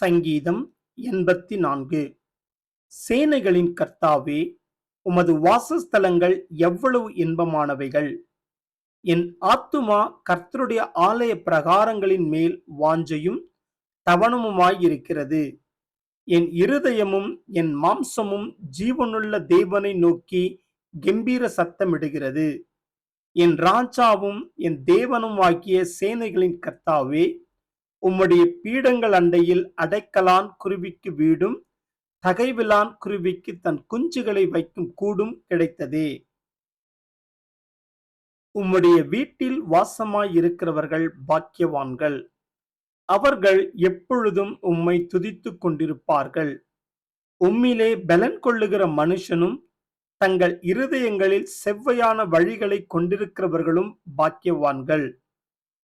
சங்கீதம் எண்பத்தி நான்கு சேனைகளின் கர்த்தாவே உமது வாசஸ்தலங்கள் எவ்வளவு இன்பமானவைகள். என் ஆத்துமா கர்த்தருடைய ஆலய பிரகாரங்களின் மேல் வாஞ்சையும் தவணமுமாயிருக்கிறது என் இருதயமும் என் மாம்சமும் ஜீவனுள்ள தேவனை நோக்கி கம்பீர சத்தமிடுகிறது. என் ராஜாவும் என் தேவனும் ஆகிய சேனைகளின் கர்த்தாவே உம்முடைய பீடங்கள் அண்டையில் அடைக்கலான் குருவிக்கு வீடும் தகைவிலான் குருவிக்கு தன் குஞ்சுகளை வைக்கும் கூடும் கிடைத்ததே. உம்முடைய வீட்டில் வாசமாய் இருக்கிறவர்கள் பாக்கியவான்கள். அவர்கள் எப்பொழுதும் உம்மை துதித்துக் கொண்டிருப்பார்கள். உம்மிலே பலன் கொள்ளுகிற மனுஷனும் தங்கள் இருதயங்களில் செவ்வையான வழிகளை கொண்டிருக்கிறவர்களும் பாக்கியவான்கள்.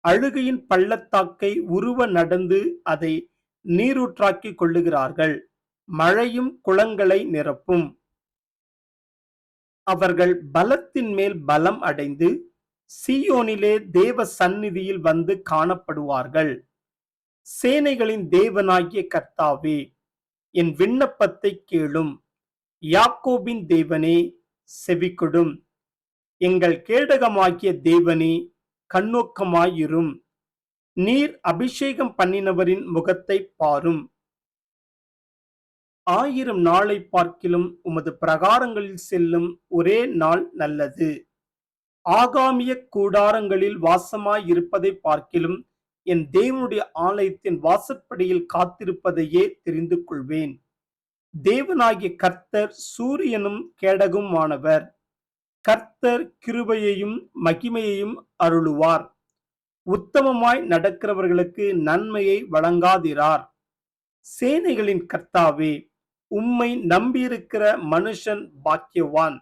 அழுகையின் பள்ளத்தாக்கை உருவ நடந்து அதை நீரூற்றாக்கிக் கொள்ளுகிறார்கள். மழையும் குளங்களை நிரப்பும். அவர்கள் பலத்தின் மேல் பலம் அடைந்து சீயோனிலே தேவ சந்நிதியில் வந்து காணப்படுவார்கள். சேனைகளின் தேவனாகிய கர்த்தாவே என் விண்ணப்பத்தை கேளும். யாக்கோபின் தேவனே செவிக்கொடும் எங்கள் கேடகமாகிய தேவனே கண்ணோக்கமாயிரும். நீர் அபிஷேகம் பண்ணினவரின் முகத்தை பாரும். ஆயிரம் நாளை பார்க்கிலும் உமது பிரகாரங்களில் செல்லும் ஒரே நாள் நல்லது. ஆகாமிய கூடாரங்களில் வாசமாய் இருப்பதை பார்க்கிலும் என் தேவனுடைய ஆலயத்தின் வாசற்படியில் காத்திருப்பதையே தெரிந்து கொள்வேன் தேவனாகிய கர்த்தர் சூரியனும் கேடகுமானவர். கர்த்தர் கிருபையையும் மகிமையையும் அருளுவார். உத்தமமாய் நடக்கிறவர்களுக்கு நன்மையை வழங்காதிரார். சேனைகளின் கர்த்தாவே உம்மை நம்பியிருக்கிற மனுஷன் பாக்கியவான்.